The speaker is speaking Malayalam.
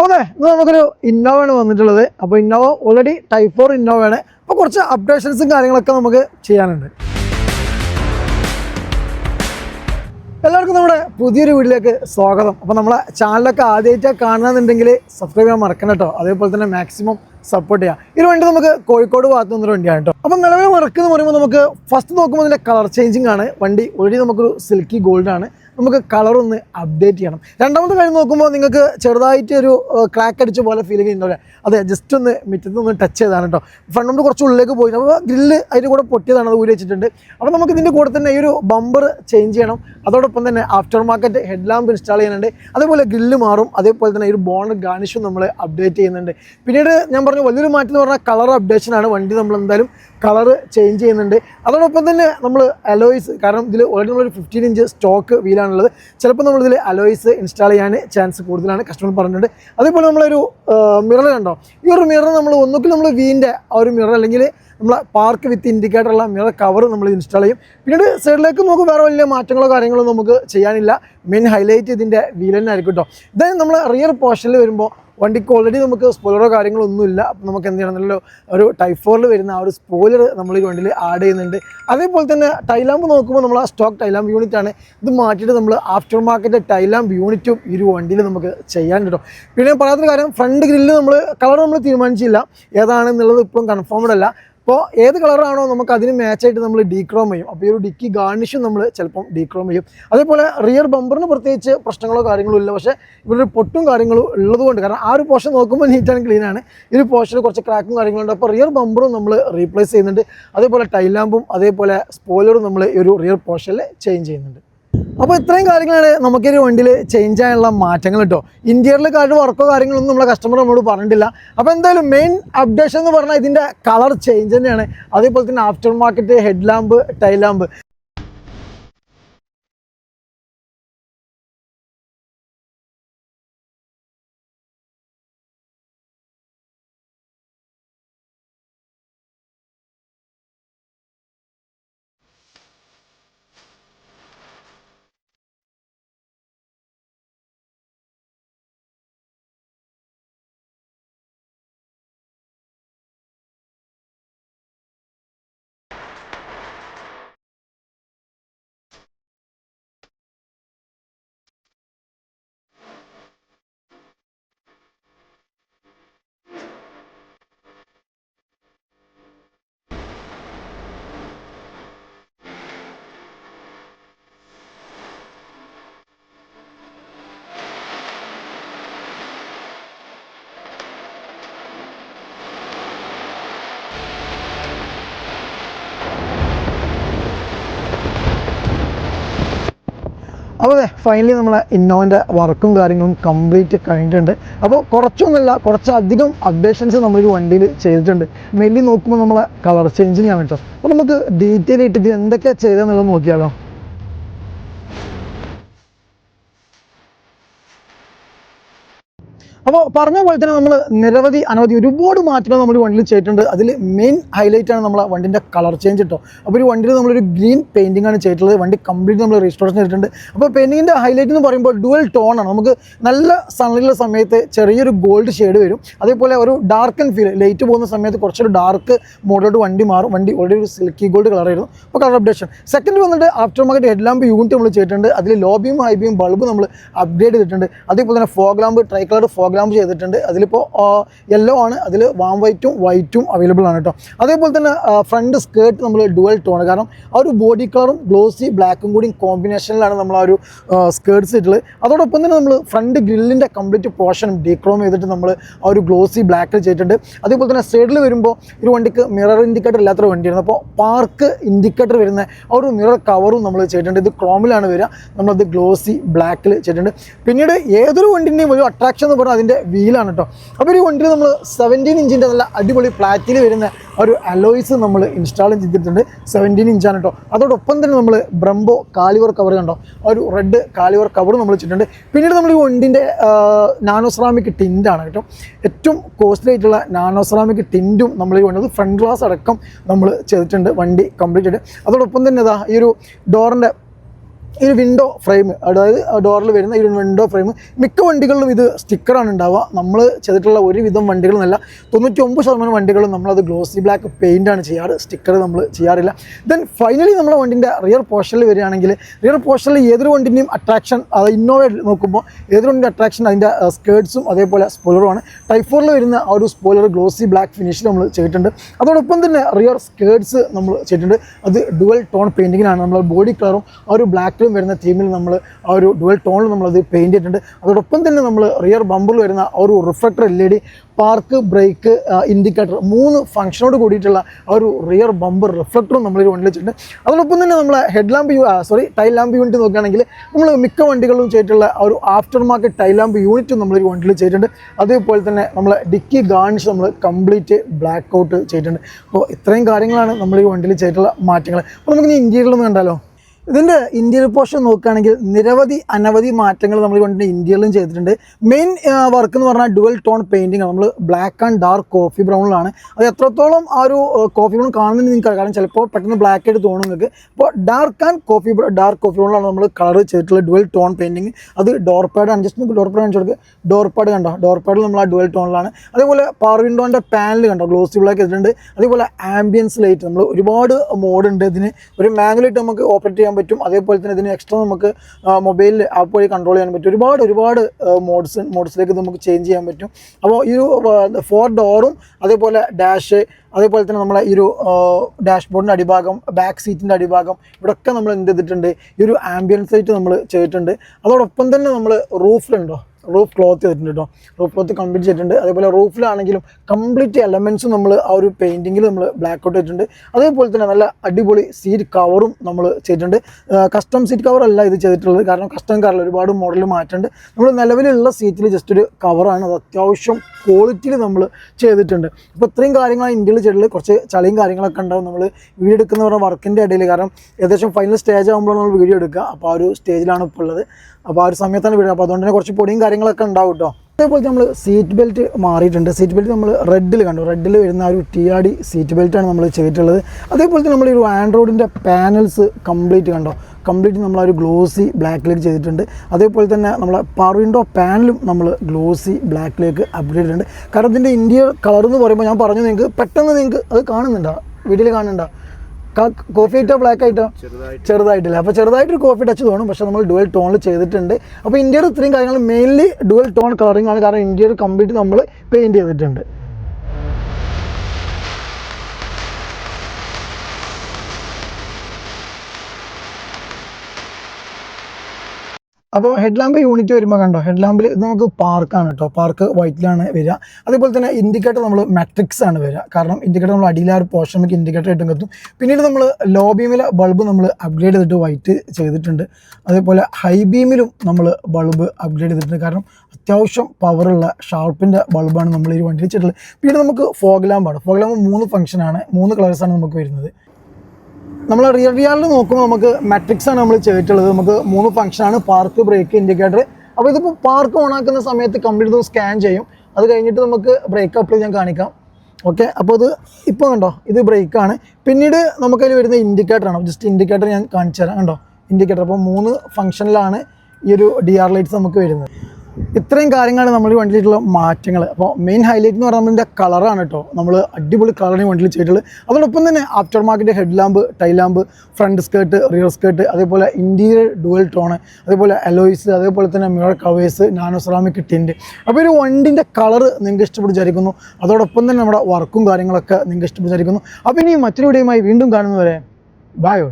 അതെ ഇന്ന് നമുക്കൊരു ഇന്നോവ ആണ് വന്നിട്ടുള്ളത്. അപ്പോൾ ഇന്നോവ ഓൾറെഡി ടൈപ്പ് ഫോർ ഇന്നോവയാണ്. അപ്പോൾ കുറച്ച് അപ്ഡേഷൻസും കാര്യങ്ങളൊക്കെ നമുക്ക് ചെയ്യാനുണ്ട്. എല്ലാവർക്കും നമ്മുടെ പുതിയൊരു വീട്ടിലേക്ക് സ്വാഗതം. അപ്പോൾ നമ്മളെ ചാനലൊക്കെ ആദ്യമായിട്ട് കാണുന്നുണ്ടെങ്കിൽ സബ്സ്ക്രൈബ് ചെയ്യാൻ മറക്കണം കേട്ടോ അതേപോലെ തന്നെ മാക്സിമം സപ്പോർട്ട് ചെയ്യാം. ഇത് വേണ്ടി നമുക്ക് കോഴിക്കോട് ഭാഗത്ത് നിന്നൊരു വണ്ടിയാണ് കേട്ടോ അപ്പോൾ നിലവിൽ വർക്ക് എന്ന് പറയുമ്പോൾ നമുക്ക് ഫസ്റ്റ് നോക്കുമ്പോൾ ഇതിന്റെ കളർ ചേഞ്ചിങ് ആണ്. വണ്ടി ഓൾറെഡി നമുക്കൊരു സിൽക്കി ഗോൾഡാണ് നമുക്ക് കളർ ഒന്ന് അപ്ഡേറ്റ് ചെയ്യണം. രണ്ടാമത്തെ കാര്യം നോക്കുമ്പോൾ നിങ്ങൾക്ക് ചെറുതായിട്ട് ഒരു ക്രാക്ക് അടിച്ച പോലെ ഫീൽ ചെയ്യുന്നില്ല അതെ ജസ്റ്റ് ഒന്ന് മിറ്റത്ത് ഒന്ന് ടച്ച് ചെയ്താണ് കേട്ടോ ഫ്രണ്ട് കുറച്ച് ഉള്ളിലേക്ക് പോയി. അപ്പോൾ ഗ്രില്ല് അതിന്റെ കൂടെ പൊട്ടിയതാണ് അത് ഊരി വെച്ചിട്ടുണ്ട്. അപ്പോൾ നമുക്ക് ഇതിന്റെ കൂടെ തന്നെ ഈ ഒരു ബമ്പർ ചേഞ്ച് ചെയ്യണം. അതോടൊപ്പം തന്നെ after market head lamp install ചെയ്യുന്നുണ്ട്. അതേപോലെ ഗ്രില്ല് മാറും. അതേപോലെ തന്നെ ഈ ഒരു ബോണറ്റ് ഗാർണിഷും നമ്മൾ അപ്ഡേറ്റ് ചെയ്യുന്നുണ്ട്. പിന്നീട് ഞാൻ പറഞ്ഞു വലിയൊരു മാറ്റം എന്ന് പറഞ്ഞാൽ കളർ അപ്ഡേഷൻ ആണ്. വണ്ടി നമ്മൾ എന്തായാലും കളർ ചേഞ്ച് ചെയ്യുന്നുണ്ട്. അതോടൊപ്പം തന്നെ നമ്മൾ അലോയ്സ് കാരണം ഇതിൽ ഓൾറെഡി നമ്മളൊരു ഫിഫ്റ്റീൻ ഇഞ്ച് സ്റ്റോക്ക് വീലാണുള്ളത് ചിലപ്പോൾ നമ്മളിതിൽ അലോയ്സ് ഇൻസ്റ്റാൾ ചെയ്യാൻ ചാൻസ് കൂടുതലാണ്. കസ്റ്റമർ പറഞ്ഞിട്ടുണ്ട്. അതേപോലെ നമ്മളൊരു മിറർ കണ്ടോ? ഈ ഒരു മിറർ നമ്മൾ ഒന്നുകിൽ നമ്മൾ വീന്റെ ആ ഒരു മിറർ അല്ലെങ്കിൽ നമ്മൾ പാർക്ക് വിത്ത് ഇൻഡിക്കേറ്റർ ഉള്ള മിറർ കവർ നമ്മൾ ഇൻസ്റ്റാൾ ചെയ്യും. പിന്നീട് സൈഡിലേക്ക് നമുക്ക് വേറെ വലിയ മാറ്റങ്ങളോ കാര്യങ്ങളോ നമുക്ക് ചെയ്യാനില്ല. മെയിൻ ഹൈലൈറ്റ് ഇതിന്റെ വീൽ ആയിരിക്കും കേട്ടോ ഇതായത് നമ്മൾ റിയർ പോർഷനിൽ വരുമ്പോൾ വണ്ടിക്ക് ഓൾറെഡി നമുക്ക് സ്പോയിലറോ കാര്യങ്ങളൊന്നുമില്ല അപ്പം നമുക്ക് എന്ത് ചെയ്യണം? നല്ല ഒരു ടൈഫോറിൽ ഫോറിൽ വരുന്ന ആ ഒരു സ്പോയിലർ നമ്മൾ ഈ വണ്ടിയിൽ ആഡ് ചെയ്യുന്നുണ്ട്. അതേപോലെ തന്നെ ടൈലാമ്പ് നോക്കുമ്പോൾ നമ്മൾ ആ സ്റ്റോക്ക് ടൈലാമ്പ് യൂണിറ്റ് ആണ്. ഇത് മാറ്റിയിട്ട് നമ്മൾ ആഫ്റ്റർ മാർക്കറ്റ് ടൈലാമ്പ് യൂണിറ്റും ഈ ഒരു വണ്ടിയിൽ നമുക്ക് ചെയ്യാൻ കിട്ടും പിന്നെ പറയാത്തൊരു കാര്യം ഫ്രണ്ട് ഗ്രില്ല് നമ്മൾ കളർ നമ്മൾ തീരുമാനിച്ചില്ല. ഏതാണെന്നുള്ളത് ഇപ്പോഴും കൺഫേംഡ് അല്ല. അപ്പോൾ ഏത് കളറാണോ നമുക്ക് അതിന് മാച്ചായിട്ട് നമ്മൾ ഡീക്രോം ചെയ്യും. അപ്പോൾ ഈ ഒരു ഡിക്കി ഗാർണിഷും നമ്മൾ ചിലപ്പം ഡീക്രോം ചെയ്യും. അതേപോലെ റിയർ ബമ്പറിന് പ്രത്യേകിച്ച് പ്രശ്നങ്ങളോ കാര്യങ്ങളോ ഇല്ല. പക്ഷേ ഇവിടെ പൊട്ടും കാര്യങ്ങളും ഉള്ളതുകൊണ്ട് കാരണം ആ ഒരു പോർഷൻ നോക്കുമ്പോൾ നീറ്റ് ആൻഡ് ക്ലീൻ ആണ്. ഈ ഒരു പോർഷനിൽ കുറച്ച് ക്രാക്കും കാര്യങ്ങളുണ്ട് അപ്പോൾ റിയർ ബമ്പറും നമ്മൾ റീപ്ലേസ് ചെയ്യുന്നുണ്ട്. അതേപോലെ ടൈലാമ്പും അതേപോലെ സ്പോയിലറും നമ്മൾ ഈ ഒരു റിയർ പോർഷനിൽ ചേഞ്ച് ചെയ്യുന്നുണ്ട്. അപ്പോൾ ഇത്രയും കാര്യങ്ങളാണ് നമുക്കൊരു വണ്ടിയിൽ ചേഞ്ച് ആയുള്ള മാറ്റങ്ങൾ കേട്ടോ ഇന്റീരിയറിൽ കാര്യം വർക്കോ കാര്യങ്ങളൊന്നും നമ്മളെ കസ്റ്റമർ നമ്മളോട് പറഞ്ഞിട്ടില്ല. അപ്പോൾ എന്തായാലും മെയിൻ അപ്ഡേഷൻ എന്ന് പറഞ്ഞാൽ ഇതിന്റെ കളർ ചേഞ്ച് തന്നെയാണ്. അതേപോലെ തന്നെ after market head lamp tail lamp അപ്പോൾ ഫൈനലി നമ്മളെ ഇന്നോവന്റെ വർക്കും കാര്യങ്ങളും കംപ്ലീറ്റ് കഴിഞ്ഞിട്ടുണ്ട്. അപ്പോൾ കുറച്ചൊന്നുമല്ല കുറച്ചധികം അപ്ഡേഷൻസ് നമ്മളൊരു വണ്ടിയിൽ ചെയ്തിട്ടുണ്ട്. മെയിൻലി നോക്കുമ്പോൾ നമ്മളെ കളർ ചേഞ്ച് ചെയ്യാൻ വേണ്ടി അപ്പോൾ നമുക്ക് ഡീറ്റെയിൽ ആയിട്ട് ഇത് എന്തൊക്കെ ചെയ്തതെന്നുള്ളത് നോക്കിയാലോ. അപ്പോൾ പറഞ്ഞ പോലെ തന്നെ നമ്മൾ നിരവധി അനവധി ഒരുപാട് മാറ്റങ്ങൾ നമ്മൾ വണ്ടിയിൽ ചെയ്തിട്ടുണ്ട്. അതിൽ മെയിൻ ഹൈലൈറ്റ് ആണ് നമ്മളെ വണ്ടിന്റെ കളർ ചേഞ്ച് കേട്ടോ അപ്പോൾ ഒരു വണ്ടിയിൽ നമ്മളൊരു ഗ്രീൻ പെയിന്റിംഗ് ആണ് ചെയ്തിട്ടുള്ളത്. വണ്ടി കംപ്ലീറ്റ് നമ്മൾ റീസ്റ്റോറേഷൻ ചെയ്തിട്ടുണ്ട്. അപ്പോൾ പെയിന്റിങ്ങിന്റെ ഹൈലൈറ്റ് എന്ന് പറയുമ്പോൾ ഡുവൽ ടോൺ ആണ്. നമുക്ക് നല്ല സണ്ണിലുള്ള സമയത്ത് ചെറിയൊരു ഗോൾഡ് ഷെയ്ഡ് വരും. അതേപോലെ ഒരു ഡാർക്ക് ആൻഡ് ഫീൽ ലൈറ്റ് പോകുന്ന സമയത്ത് കുറച്ചൊരു ഡാർക്ക് മോഡലോട്ട് വണ്ടി മാറും. വണ്ടി ഓൾറെഡി ഒരു സിൽക്കി ഗോൾഡ് കളർ ആയിരുന്നു. അപ്പോൾ കളർ അപ്ഡേഷൻ സെക്കൻഡ് വന്നിട്ട് after market head lamp unit നമ്മൾ ചെയ്തിട്ടുണ്ട്. അതിൽ ലോബിയും ഹൈബിയും ബൾബ് നമ്മൾ അപ്ഡേറ്റ് ചെയ്തിട്ടുണ്ട്. അതേപോലെ തന്നെ fog lamp tri colour fog lamp ചെയ്തിട്ടുണ്ട്. അതിലിപ്പോൾ യെല്ലോ ആണ്. അതിൽ വാം വൈറ്റും വൈറ്റും അവൈലബിൾ ആണ് കേട്ടോ അതേപോലെ തന്നെ ഫ്രണ്ട് സ്കേർട്ട് നമ്മൾ ഡുവൽ ടോൺ കാരണം ആ ഒരു ബോഡി കളറും ഗ്ലോസി ബ്ലാക്കും കൂടി കോമ്പിനേഷനിലാണ് നമ്മൾ ആ ഒരു സ്കേർട്ട്സ് ഇട്ടുള്ളത് അതോടൊപ്പം തന്നെ നമ്മൾ ഫ്രണ്ട് ഗ്രില്ലിന്റെ കംപ്ലീറ്റ് പോർഷനും ഡീക്രോം ചെയ്തിട്ട് നമ്മൾ ആ ഒരു ഗ്ലോസി ബ്ലാക്കിൽ ചെയ്തിട്ടുണ്ട്. അതേപോലെ തന്നെ സൈഡിൽ വരുമ്പോൾ ഒരു വണ്ടിക്ക് മിറർ ഇൻഡിക്കേറ്റർ ഇല്ലാത്തൊരു വണ്ടിയായിരുന്നു അപ്പോൾ പാർക്ക് ഇൻഡിക്കേറ്റർ വരുന്ന ആ ഒരു മിറർ കവറും നമ്മൾ ചെയ്തിട്ടുണ്ട്. ഇത് ക്രോമിലാണ് വരിക. നമ്മളത് ഗ്ലോസി ബ്ലാക്കിൽ ചെയ്തിട്ടുണ്ട്. പിന്നീട് ഏതൊരു വണ്ടിന്റെയും ഒരു അട്രാക്ഷൻ എന്ന് പറഞ്ഞാൽ അതിന്റെ വീലാണ് കേട്ടോ. അപ്പോൾ ഈ വണ്ടിയിൽ നമ്മൾ സെവന്റീൻ ഇഞ്ചിന്റെ നല്ല അടിപൊളി ഫ്ലാറ്റിൽ വരുന്ന ഒരു അലോയ്സ് നമ്മൾ ഇൻസ്റ്റാൾ ചെയ്തിട്ടുണ്ട്. സെവന്റീൻ ഇഞ്ചാണ് കേട്ടോ. അതോടൊപ്പം തന്നെ നമ്മൾ ബ്രംബോ കാലിവർ കവർ കണ്ടോ? ഒരു റെഡ് കാലിവർ കവർ നമ്മൾ വെച്ചിട്ടുണ്ട്. പിന്നീട് നമ്മൾ ഈ വണ്ടിന്റെ നാനോസ്രാമിക് ടിന്റാണ് കേട്ടോ. ഏറ്റവും കോസ്റ്റ്ലി ആയിട്ടുള്ള നാനോസ്രാമിക് ടിന്റും നമ്മൾ ഈ വണ്ടി ഫ്രണ്ട് ഗ്ലാസ് അടക്കം നമ്മൾ ചെയ്തിട്ടുണ്ട്. വണ്ടി കംപ്ലീറ്റ് ആയിട്ട്. അതോടൊപ്പം തന്നെ ഇതാ ഈ ഒരു ഡോറിന്റെ ഈ വിൻഡോ ഫ്രെയിം അതായത് ഡോറിൽ വരുന്ന ഈ വിൻഡോ ഫ്രെയിം മിക്ക വണ്ടികളിലും ഇത് സ്റ്റിക്കറാണ് ഉണ്ടാവുക. നമ്മൾ ചെയ്തിട്ടുള്ള ഒരുവിധം വണ്ടികളെന്നല്ല തൊണ്ണൂറ്റി ഒമ്പത് ശതമാനം വണ്ടികളും നമ്മളത് ഗ്ലോസി ബ്ലാക്ക് ആണ് ചെയ്യാറ് സ്റ്റിക്കർ നമ്മൾ ചെയ്യാറില്ല. ദെൻ ഫൈനലി നമ്മുടെ വണ്ടിന്റെ റിയർ പോർഷനിൽ വരികയാണെങ്കിൽ റിയർ പോർഷനിൽ ഏതൊരു വണ്ടിന്റെയും അട്രാക്ഷൻ അത് ഇന്നോവ നോക്കുമ്പോൾ ഏതൊരു വണ്ടിന്റെ അട്രാക്ഷൻ അതിന്റെ സ്കേർട്സും അതേപോലെ സ്പോയിലറുമാണ് ടൈപ്പ് ഫോറിൽ വരുന്ന ആ ഒരു സ്പോയിലർ ഗ്ലോസി ബ്ലാക്ക് ഫിനിഷിൽ നമ്മൾ ചെയ്തിട്ടുണ്ട്. അതോടൊപ്പം തന്നെ റിയർ സ്കേർട്സ് നമ്മൾ ചെയ്തിട്ടുണ്ട്. അത് ഡുവൽ ടോൺ പെയിന്റിങ്ങിനാണ് നമ്മൾ ബോഡി കളറും ആ ഒരു ബ്ലാക്കിലും വരുന്ന തീമിൽ നമ്മൾ ആ ഒരു ഡുവൽ ടോണിൽ നമ്മളത് പെയിന്റ് ചെയ്തിട്ടുണ്ട്. അതോടൊപ്പം തന്നെ നമ്മൾ റിയർ ബമ്പറിൽ വരുന്ന ആ ഒരു reflector L E D park brake indicator മൂന്ന് ഫംഗ്ഷനോട് കൂടിയിട്ടുള്ള ആ ഒരു റിയർ ബമ്പർ റിഫ്ലക്ടറും നമ്മൾ വണ്ടിയിൽ വെച്ചിട്ടുണ്ട്. അതോടൊപ്പം തന്നെ നമ്മൾ head lamp sorry tail lamp unit നോക്കുകയാണെങ്കിൽ നമ്മൾ മിക്ക വണ്ടികളും ചെയ്തിട്ടുള്ള ആ ഒരു ആഫ്റ്റർ മാർക്കറ്റ് ടൈൽ ലാമ്പ് യൂണിറ്റും നമ്മളൊരു വണ്ടിയിൽ ചെയ്തിട്ടുണ്ട്. അതേപോലെ തന്നെ നമ്മൾ ഡിക്കി ഗാർണിഷ് നമ്മൾ കംപ്ലീറ്റ് ബ്ലാക്ക് ഔട്ട് ചെയ്തിട്ടുണ്ട്. അപ്പോൾ ഇത്രയും കാര്യങ്ങളാണ് നമ്മൾ ഈ വണ്ടിയിൽ ചെയ്തിട്ടുള്ള മാറ്റങ്ങൾ അപ്പോൾ നമുക്ക് ഇനി ഇന്ത്യയിലൊന്ന് കണ്ടാലോ? ഇതിന്റെ ഇന്ത്യയിൽ പോർഷൻ നോക്കുകയാണെങ്കിൽ നിരവധി അനവധി മാറ്റങ്ങൾ നമ്മൾ കൊണ്ട് ഇന്ത്യയിലും ചെയ്തിട്ടുണ്ട്. മെയിൻ വർക്ക് എന്ന് പറഞ്ഞാൽ ഡുവൽ ടോൺ പെയിന്റിങ് നമ്മൾ ബ്ലാക്ക് ആൻഡ് ഡാർക്ക് കോഫി ബ്രൗണിലാണ് അത് എത്രത്തോളം ആ ഒരു കോഫി ബ്രൗൺ കാണുന്നത് നിങ്ങൾക്ക് കാരണം ചിലപ്പോൾ പെട്ടെന്ന് ബ്ലാക്ക് ആയിട്ട് തോന്നും നിങ്ങൾക്ക്. അപ്പോൾ dark and coffee dark coffee ബ്രൗണിലാണ് നമ്മൾ കളർ ചെയ്തിട്ടുള്ള ഡുവൽ ടോൺ പെയിന്റിങ് അത് ഡോർ പാഡാണ് ജസ്റ്റ് ഡോർ പാഡ് കാണിച്ചു കൊടുക്കുക ഡോർ പാഡ് കണ്ടോ? ഡോർ പാഡിൽ നമ്മൾ ആ ഡുവൽ ടോണിലാണ് അതേപോലെ പവർ വിൻഡോന്റെ പാനൽ കണ്ടോ? ഗ്ലോസി ബ്ലാക്ക് ചെയ്തിട്ടുണ്ട് അതേപോലെ ആംബിയൻസ് ലൈറ്റ് നമ്മൾ ഒരുപാട് മോഡുണ്ട് ഇതിന്. ഒരു മാനുവലായിട്ട് നമുക്ക് ഓപ്പറേറ്റ് ചെയ്യാൻ പറ്റും. അതേപോലെ തന്നെ ഇതിന് എക്സ്ട്രാ നമുക്ക് മൊബൈൽ ആപ്പ് വഴി കൺട്രോൾ ചെയ്യാൻ പറ്റും. ഒരുപാട് ഒരുപാട് മോഡ്സ് മോഡ്സിലേക്ക് നമുക്ക് ചേഞ്ച് ചെയ്യാൻ പറ്റും. അപ്പോൾ ഈ ഫോർ ഡോറും അതേപോലെ ഡാഷ് അതേപോലെ തന്നെ നമ്മളെ ഈ ഒരു ഡാഷ്ബോർഡിന്റെ അടിഭാഗം ബാക്ക് സീറ്റിന്റെ അടിഭാഗം ഇവിടെയൊക്കെ നമ്മൾ എന്ത് ചെയ്തിട്ടുണ്ട്? ഈ ഒരു ആംബിയൻസ് ലൈറ്റ് നമ്മൾ ചെയ്തിട്ടുണ്ട്. അതോടൊപ്പം തന്നെ നമ്മൾ റൂഫിലുണ്ടോ റൂഫ് ക്ലോത്ത് ചെയ്തിട്ടുണ്ട് കേട്ടോ റൂഫ് ക്ലോത്ത് കംപ്ലീറ്റ് ചെയ്തിട്ടുണ്ട്. അതേപോലെ റൂഫിലാണെങ്കിലും കംപ്ലീറ്റ് എലമെന്റ്സ് നമ്മൾ ആ ഒരു പെയിന്റിങ്ങിൽ നമ്മൾ ബ്ലാക്ക് ഔട്ട് ചെയ്തിട്ടുണ്ട്. അതേപോലെ തന്നെ നല്ല അടിപൊളി സീറ്റ് കവറും നമ്മൾ ചെയ്തിട്ടുണ്ട്. കസ്റ്റം സീറ്റ് കവറല്ല ഇത് ചെയ്തിട്ടുള്ളത്. കാരണം കസ്റ്റം കാറിൽ ഒരുപാട് മോഡൽ മാറ്റുന്നുണ്ട് നമ്മൾ നിലവിലുള്ള സീറ്റിൽ ജസ്റ്റ് ഒരു കവറാണ് അത് അത്യാവശ്യം ക്വാളിറ്റിയിൽ നമ്മൾ ചെയ്തിട്ടുണ്ട്. അപ്പോൾ ഇത്രയും കാര്യങ്ങളാണ് ഇന്ത്യയിൽ ചെയ്തിട്ടുള്ളത്. കുറച്ച് ചളിയും കാര്യങ്ങളൊക്കെ ഉണ്ടാവും. നമ്മൾ വീഡിയോ എടുക്കുന്ന പറഞ്ഞ വർക്കിന്റെ ഇടയിൽ കാരണം ഏകദേശം ഫൈനൽ സ്റ്റേജ് ആകുമ്പോഴാണ് നമ്മൾ വീഡിയോ എടുക്കുക. അപ്പോൾ ആ ഒരു സ്റ്റേജിലാണ് ഇപ്പോൾ ഉള്ളത്. അപ്പോൾ ആ ഒരു സമയത്താണ് വീഴുക അപ്പോൾ അതുകൊണ്ട് തന്നെ കുറച്ച് പൊടിയും കാര്യങ്ങളൊക്കെ ഉണ്ടാവും കേട്ടോ അതേപോലെ നമ്മൾ സീറ്റ് ബെൽറ്റ് മാറിയിട്ടുണ്ട്. സീറ്റ് ബെൽറ്റ് നമ്മൾ റെഡിൽ കണ്ടു. റെഡിൽ വരുന്ന ഒരു ടിയാടി ആർ ഡി സീറ്റ് ബെൽറ്റാണ് നമ്മൾ ചെയ്തിട്ടുള്ളത്. അതേപോലെ തന്നെ നമ്മൾ ഈ ആൻഡ്രോയിഡിന്റെ പാനൽസ് കംപ്ലീറ്റ് കണ്ടോ? കംപ്ലീറ്റ് നമ്മൾ ഒരു ഗ്ലോസി ബ്ലാക്കിലേക്ക് ചെയ്തിട്ടുണ്ട്. അതേപോലെ തന്നെ നമ്മളെ പവർ വിൻഡോ പാനലും നമ്മൾ ഗ്ലോസി ബ്ലാക്കിലേക്ക് അപ്ഗ്രേഡ് ചെയ്തിട്ടുണ്ട്. കാരണം ഇതിന്റെ ഇന്ത്യ കളർ എന്ന് പറയുമ്പോൾ ഞാൻ പറഞ്ഞു നിങ്ങൾക്ക് പെട്ടെന്ന് നിങ്ങൾക്ക് അത് കാണുന്നുണ്ടോ? വീട്ടിൽ കാണുന്നുണ്ടോ? കോഫി ആയിട്ടോ ബ്ലാക്ക് ആയിട്ടോ ചെറുതായിട്ടില്ല. അപ്പോൾ ചെറുതായിട്ടൊരു കോഫി ടച്ച് തോന്നും. പക്ഷേ നമ്മൾ ഡുവൽ ടോണിൽ ചെയ്തിട്ടുണ്ട്. അപ്പോൾ ഇന്ത്യയുടെ ഇത്രയും കാര്യങ്ങൾ മെയിൻലി ഡുവൽ ടോൺ കളറിംഗ് ആണ്. കാരണം ഇന്ത്യയുടെ കംപ്ലീറ്റ് നമ്മൾ പെയിന്റ് ചെയ്തിട്ടുണ്ട്. അപ്പോൾ ഹെഡ് ലാമ്പ് യൂണിറ്റ് വരുമ്പോൾ കണ്ടോ? ഹെഡ് ലാമ്പിൽ ഇത് നമുക്ക് പാർക്കാണ് കേട്ടോ പാർക്ക് വൈറ്റിലാണ് വരിക അതേപോലെ തന്നെ ഇൻഡിക്കേറ്റർ നമ്മൾ മാട്രിക്സ് ആണ് വരിക കാരണം ഇൻഡിക്കേറ്റർ നമ്മൾ അടിയിലെ ഒരു പോർഷൻ നമുക്ക് ഇൻഡിക്കേറ്റർ ആയിട്ട് കത്തും പിന്നീട് നമ്മൾ ലോ ബീമിലെ ബൾബ് നമ്മൾ അപ്ഗ്രേഡ് ചെയ്തിട്ട് വൈറ്റ് ചെയ്തിട്ടുണ്ട്. അതേപോലെ ഹൈ ബീമിലും നമ്മൾ ബൾബ് അപ്ഗ്രേഡ് ചെയ്തിട്ടുണ്ട്. കാരണം അത്യാവശ്യം പവറുള്ള ഷാർപ്പിന്റെ ബൾബാണ് നമ്മൾ ഈ വണ്ടിയിൽ വെച്ചിട്ടുള്ളത്. പിന്നീട് നമുക്ക് ഫോഗ് ലാമ്പാണ് ഫോഗ് ലാമ്പ് മൂന്ന് ഫംഗ്ഷനാണ് മൂന്ന് കളേഴ്സാണ് നമുക്ക് വരുന്നത്. നമ്മൾ റിയൽ റിയാലിൽ നോക്കുമ്പോൾ നമുക്ക് മാട്രിക്സ് ആണ് നമ്മൾ ചെയ്തിട്ടുള്ളത്. നമുക്ക് മൂന്ന് ഫംഗ്ഷനാണ് പാർക്ക് ബ്രേക്ക് ഇൻഡിക്കേറ്റർ അപ്പോൾ ഇതിപ്പോൾ പാർക്ക് ഓൺ ആക്കുന്ന സമയത്ത് കംപ്ലീറ്റ് സ്കാൻ ചെയ്യും. അത് കഴിഞ്ഞിട്ട് നമുക്ക് ബ്രേക്ക് അപ്ലൈ ഞാൻ കാണിക്കാം. ഓക്കെ അപ്പോൾ അത് ഇപ്പോൾ കണ്ടോ? ഇത് ബ്രേക്കാണ് പിന്നീട് നമുക്കതിൽ വരുന്ന ഇൻഡിക്കേറ്ററാണ് ജസ്റ്റ് ഇൻഡിക്കേറ്റർ ഞാൻ കാണിച്ചു തരാം കണ്ടോ? ഇൻഡിക്കേറ്റർ അപ്പോൾ മൂന്ന് ഫംഗ്ഷനിലാണ് ഈ ഒരു ഡി ആർ ലൈറ്റ്സ് നമുക്ക് വരുന്നത്. ഇത്രയും കാര്യങ്ങളാണ് നമ്മൾ വണ്ടിയിലുള്ള മാറ്റങ്ങൾ അപ്പോൾ മെയിൻ ഹൈലൈറ്റ് എന്ന് പറയുമ്പോൾ ഇതിന്റെ കളറാണ് കേട്ടോ നമ്മൾ അടിപൊളി കളറാണ് വണ്ടിയിൽ ചെയ്തിട്ടുള്ളത്. അതോടൊപ്പം തന്നെ after market head lamp tail lamp front skirt rear skirt അതേപോലെ ഇന്റീരിയർ ഡുവൽ ടോണ് അതേപോലെ അലോയ്സ് അതേപോലെ തന്നെ mirror covers nano ceramic tint അപ്പോൾ ഒരു വണ്ടിന്റെ കളർ നിങ്ങൾക്ക് ഇഷ്ടപ്പെട്ട് വിചാരിക്കുന്നു. അതോടൊപ്പം തന്നെ നമ്മുടെ വർക്കും കാര്യങ്ങളൊക്കെ നിങ്ങൾക്ക് ഇഷ്ടപ്പെട്ട് വിചാരിക്കുന്നു. അപ്പോൾ ഇനി മറ്റൊരു വീഡിയോയുമായി വീണ്ടും കാണുന്നവരെ ബായോ